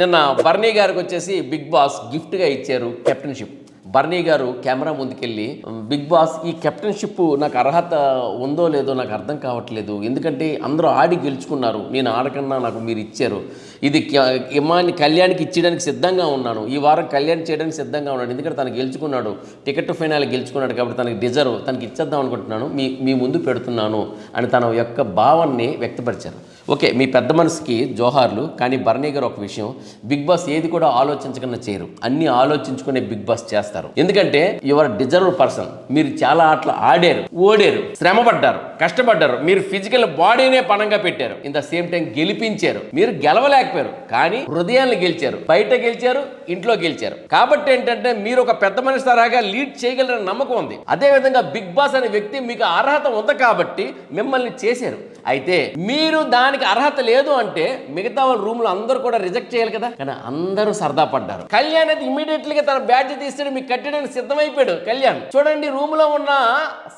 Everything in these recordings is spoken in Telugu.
నిన్న బర్నీ గారికి వచ్చేసి బిగ్ బాస్ గిఫ్ట్గా ఇచ్చారు కెప్టెన్షిప్ బర్నీ గారు కెమెరా ముందుకెళ్ళి బిగ్ బాస్ ఈ కెప్టెన్షిప్ నాకు అర్హత ఉందో లేదో నాకు అర్థం కావట్లేదు. ఎందుకంటే అందరూ ఆడి గెలుచుకున్నారు. నేను ఆడకన్నా నాకు మీరు ఇచ్చారు. ఇది ఇమాన్ని కళ్యాణ్కి ఇచ్చేయడానికి సిద్ధంగా ఉన్నాను ఈ వారం కళ్యాణ్ చేయడానికి సిద్ధంగా ఉన్నాడు. ఎందుకంటే తను గెలుచుకున్నాడు. టికెట్ ఫైనల్ గెలుచుకున్నాడు కాబట్టి తనకి డిజర్వ్ తనకి ఇచ్చేద్దాం అనుకుంటున్నాను. మీ మీ ముందు పెడుతున్నాను అని తన యొక్క భావాన్ని వ్యక్తపరిచారు. ఓకే మీ పెద్ద మనసుకి జోహార్లు కానీ భరణి గారు ఒక విషయం. బిగ్ బాస్ ఏది కూడా ఆలోచించకుండా చేయరు. అన్ని ఆలోచించుకునే బిగ్ బాస్ చేస్తారు. ఎందుకంటే యువర్ డిజర్వ్ పర్సన్. మీరు చాలా ఆటలు ఆడారు ఓడారు శ్రమ పడ్డారు కష్టపడ్డారు. మీరు ఫిజికల్ బాడీనే పణంగా పెట్టారు. ఇన్ ద సేమ్ టైం గెలిపించారు. మీరు గెలవలేక గెలవలేకపోయారు కానీ హృదయాన్ని గెలిచారు. బయట గెలిచారు ఇంట్లో గెలిచారు. కాబట్టి ఏంటంటే మీరు ఒక పెద్ద మనిషి తరహాగా లీడ్ చేయగలరని నమ్మకం ఉంది. అదే విధంగా బిగ్ బాస్ అనే వ్యక్తి మీకు అర్హత ఉంది కాబట్టి మిమ్మల్ని చేశారు. అయితే మీరు దానికి అర్హత లేదు అంటే మిగతా వాళ్ళ రూమ్లో అందరూ కూడా రిజెక్ట్ చేయాలి కదా? కానీ అందరూ సరదా పడ్డారు. కళ్యాణ్ అయితే ఇమీడియట్లీ గా తన బ్యాడ్జ్ తీస్తే మీకు కట్టడానికి సిద్ధమైపోయాడు కళ్యాణ్. చూడండి రూమ్లో ఉన్న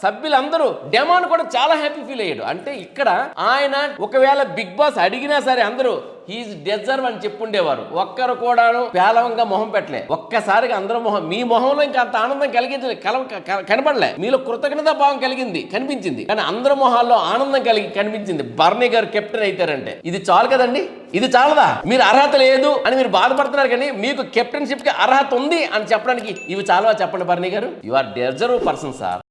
సభ్యులందరూ డెమాన్ కూడా చాలా హ్యాపీ ఫీల్ అయ్యాడు. అంటే ఇక్కడ ఆయన ఒకవేళ బిగ్ బాస్ అడిగినా సరే అందరూ హీజ్ డెజర్వ్ అని చెప్పుండేవారు. ఒక్కరు కూడాను పేలవంగా మొహం పెట్టలే. ఒక్కసారిగా అందరూ మొహం మీ మొహంలో ఇంకా అంత ఆనందం కలిగించలే కల కనపడలే మీలో కృతజ్ఞత భావం కలిగింది కనిపించింది. కానీ అందరి మొహాల్లో ఆనందం కలిగి కనిపించింది. బర్నీ గారు కెప్టెన్ అవుతారంటే ఇది చాలు కదండి? ఇది చాలదా? మీరు అర్హత లేదు అని మీరు బాధపడుతున్నారు కానీ మీకు కెప్టెన్షిప్కి అర్హత ఉంది అని చెప్పడానికి ఇవి చాలా చెప్పండి బర్నీ గారు? You are deserve person sir